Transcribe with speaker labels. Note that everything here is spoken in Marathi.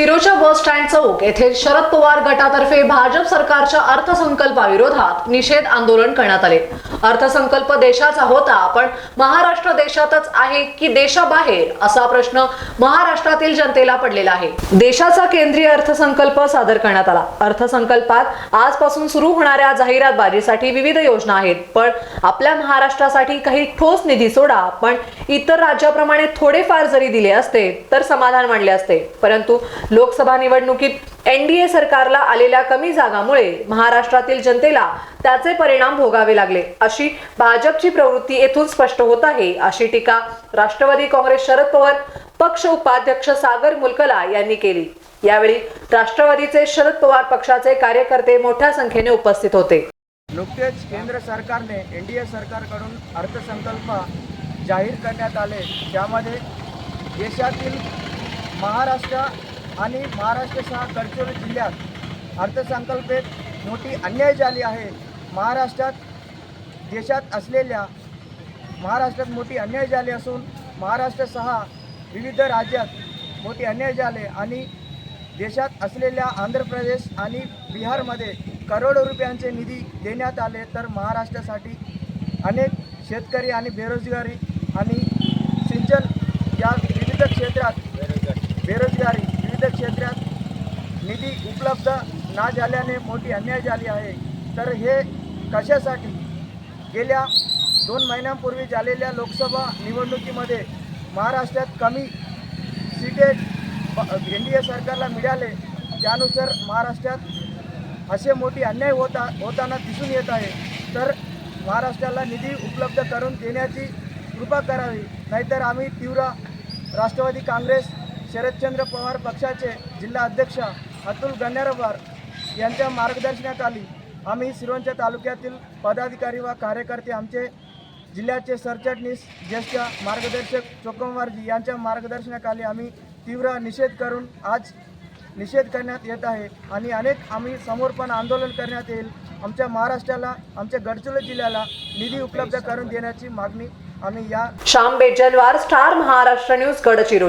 Speaker 1: सिरोच्या बस स्टँड चौक येथे शरद पवार गटातर्फे भाजप सरकारच्या अर्थसंकल्पाविरोधात निषेध आंदोलन करण्यात आले. अर्थसंकल्प देशाचा होता पण महाराष्ट्र देशातच आहे की देशाबाहेर? असा प्रश्न महाराष्ट्रातील जनतेला पडलेला आहे. देशाचा केंद्रीय अर्थसंकल्प सादर करण्यात आला. अर्थसंकल्पात आजपासून सुरू होणाऱ्या जाहिरातबाजीसाठी विविध योजना आहेत पण आपल्या महाराष्ट्रासाठी काही ठोस निधी सोडा पण इतर राज्याप्रमाणे थोडेफार जरी दिले असते तर समाधान मानले असते. परंतु लोकसभा निवडणुकीत एनडीए सरकारला आलेल्या कमी जागामुळे महाराष्ट्रातील जनतेला त्याचे परिणाम भोगावे लागले. अशी भाजपची प्रवृत्ती येथून स्पष्ट होत आहे अशी टीका राष्ट्रवादी काँग्रेस शरद पवार पक्ष उपाध्यक्ष सागर मुलकला यांनी केली. यावेळी राष्ट्रवादीचे शरद पवार पक्षाचे कार्यकर्ते मोठ्या संख्येने उपस्थित होते.
Speaker 2: नुकतेच केंद्र सरकारने एन डी ए सरकारकडून अर्थसंकल्प जाहीर करण्यात आले. त्यामध्ये देशातील महाराष्ट्र आणि महाराष्ट्रासह गडचिरोली जिल्ह्यात अर्थसंकल्पेत मोठी अन्याय झाली आहे. महाराष्ट्रात देशात असलेल्या महाराष्ट्रात मोठी अन्याय झाली असून महाराष्ट्रसह विविध राज्यात मोठी अन्याय झाले आणि देशात असलेल्या आंध्र प्रदेश आणि बिहारमध्ये करोडो रुपयांचे निधी देण्यात आले. तर महाराष्ट्रासाठी अनेक शेतकरी आणि बेरोजगारी आणि सिंचन या विविध क्षेत्रात बेरोजगारी विविध क्षेत्रात निधी उपलब्ध ना झाल्याने मोठी अन्याय झाली आहे. तर हे कशासाठी? गेल्या दोन महिन्यांपूर्वी झालेल्या लोकसभा निवडणुकीमध्ये महाराष्ट्रात कमी सीटे एन डी ए सरकारला मिळाले. त्यानुसार महाराष्ट्रात असे मोठी अन्याय होता होताना दिसून येत आहे. तर महाराष्ट्राला निधी उपलब्ध करून देण्याची कृपा करावी. नाहीतर आम्ही तीव्र राष्ट्रवादी काँग्रेस शरदचंद्र पवार पक्षाचे जिल्हा अध्यक्ष अतुल गण्यारवार यांच्या मार्गदर्शनाखाली आम्ही सिरोंच्या तालुक्यातील पदाधिकारी व कार्यकर्ते आमचे जिल्ह्याचे सरचटणीस ज्येष्ठ मार्गदर्शक चोकमवारजी यांच्या मार्गदर्शनाखाली आम्ही तीव्र निषेध करून आज निषेध करण्यात येत आहे आणि अनेक आम्ही समोर पण आंदोलन करण्यात येईल. आमच्या महाराष्ट्राला आमच्या गडचिरोली जिल्ह्याला निधी उपलब्ध करून देण्याची मागणी आम्ही या
Speaker 1: श्याम बेजलवार स्टार महाराष्ट्र न्यूज गडचिरोली.